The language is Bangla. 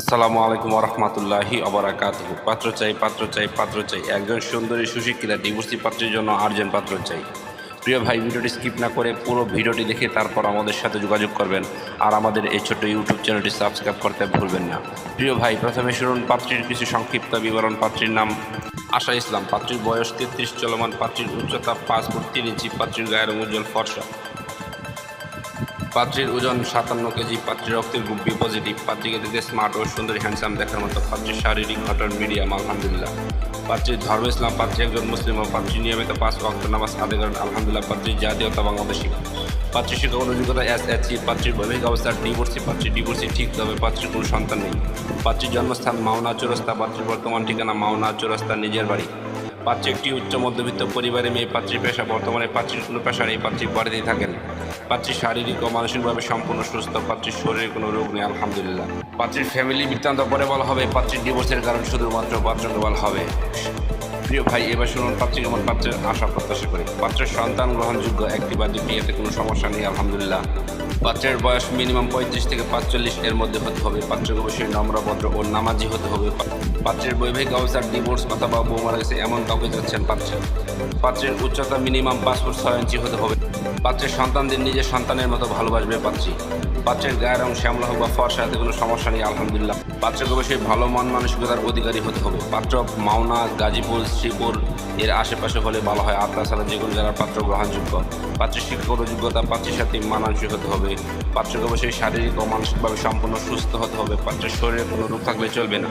আসসালামু আলাইকুম রহমতুল্লাহি অবরাকাত পাত্র চাই পাত্র চাই পাত্র চাই। একজন সুন্দরী সুশিক্ষিতা ডিভোর্সি পাত্রের জন্য আর্জেন্ট পাত্র চাই। প্রিয় ভাই, ভিডিওটি স্কিপ না করে পুরো ভিডিওটি দেখে তারপর আমাদের সাথে যোগাযোগ করবেন। আর আমাদের এই ছোট্ট ইউটিউব চ্যানেলটি সাবস্ক্রাইব করতে ভুলবেন না। প্রিয় ভাই, প্রথমে শুনুন পাত্রীর কিছু সংক্ষিপ্ত বিবরণ। পাত্রীর নাম আশা ইসলাম। পাত্রীর বয়স তেত্রিশ, চলমান পাত্রীর উচ্চতা পাঁচ ফুট তিন ইঞ্চি। পাত্রীর গায়ের উজ্জ্বল ফর্সা। পাত্রীর ওজন সাতান্ন কেজি, পাত্রীর রক্তের গ্রুপ বি পজিটিভ, পাত্রীকে দেখতে স্মার্ট ও সুন্দরী হ্যান্ডসাম দেখার মতো পাত্রীর শারীরিক গঠন মিডিয়াম, আলহামদুলিল্লাহ। পাত্রীর ধর্ম ইসলাম, পাত্রী একজন মুসলিম ও পাত্রী নিয়মিত পাঁচ ওয়াক্ত নামাজ আদায় করেন, আলহামদুলিল্লাহ পাত্রীর জাতীয়তা বাংলাদেশী। পাত্রী শিক্ষক যোগ্যতা এস এস সি পাত্রীর বৈবাহিক অবস্থা ডিভোর্সি পাত্রী ডিভোর্সি ঠিক, তবে পাত্রীর কোনো সন্তান নেই। পাত্রীর জন্মস্থান মাওনা চৌরাস্তা, পাত্রীর বর্তমান ঠিকানা মাওনা চৌরাস্তা, নিজের বাড়ি। পাত্রী একটি উচ্চ মধ্যবিত্ত পরিবারে মেয়ে, পাত্রীর পেশা বর্তমানে পাত্রীর কোনো পেশার এই পাত্রী বাড়িতেই থাকেন। পাত্রী শারীরিক ও মানসিকভাবে সম্পূর্ণ সুস্থ, পাত্রীর শরীরে কোনো রোগ নেই, আলহামদুলিল্লাহ। পাত্রীর ফ্যামিলি বৃত্তান্ত পরে বলা হবে, পাত্রীর ডিভোর্সের কারণ শুধুমাত্র পাত্রকে হবে। প্রিয় ভাই, এবার শুনুন পাত্রী কেমন পাত্রের আশা প্রত্যাশা করি। পাত্রের সন্তান গ্রহণযোগ্য একটি বা দুটি, এতে কোনো সমস্যা নেই, আলহামদুলিল্লাহ। পাত্রের বয়স মিনিমাম পঁয়ত্রিশ থেকে পাঁচচল্লিশ, এর মধ্যে হতে হবে পাত্রকে অবশ্যই নম্রভদ্র ও নামাজি হতে হবে। পাত্রের বৈবাহিক অবস্থার ডিভোর্স অথবা বউ মারা গেছে এমন কাউকে যাচ্ছেন পাত্রে। পাত্রের উচ্চতা মিনিমাম পাঁচ ফুট ছয় ইঞ্চি হতে হবে। পাত্রের সন্তানদের নিজের সন্তানের মতো ভালোবাসবে পাত্রী। পাত্রের গায়ের রং শ্যামলা হোক বা ফর্সা, এতে কোনো সমস্যা নেই, আলহামদুলিল্লাহ। পাত্রকে অবশ্যই ভালো মন মানসিকতার অধিকারী হতে হবে। পাত্র মাওনা, গাজীপুর শ্রীপুর, এর আশেপাশে হলে ভালো হয়। আর তাছাড়া যে কোনো জেলার পাত্র গ্রহণযোগ্য। পাত্রের শিক্ষাগত যোগ্যতা পাত্রের সাথে মানানসই হতে হবে। পাত্রকে অবশ্যই শারীরিক ও মানসিকভাবে সম্পূর্ণ সুস্থ হতে হবে। পাত্রের শরীরে কোনো রোগ থাকলে চলবে না।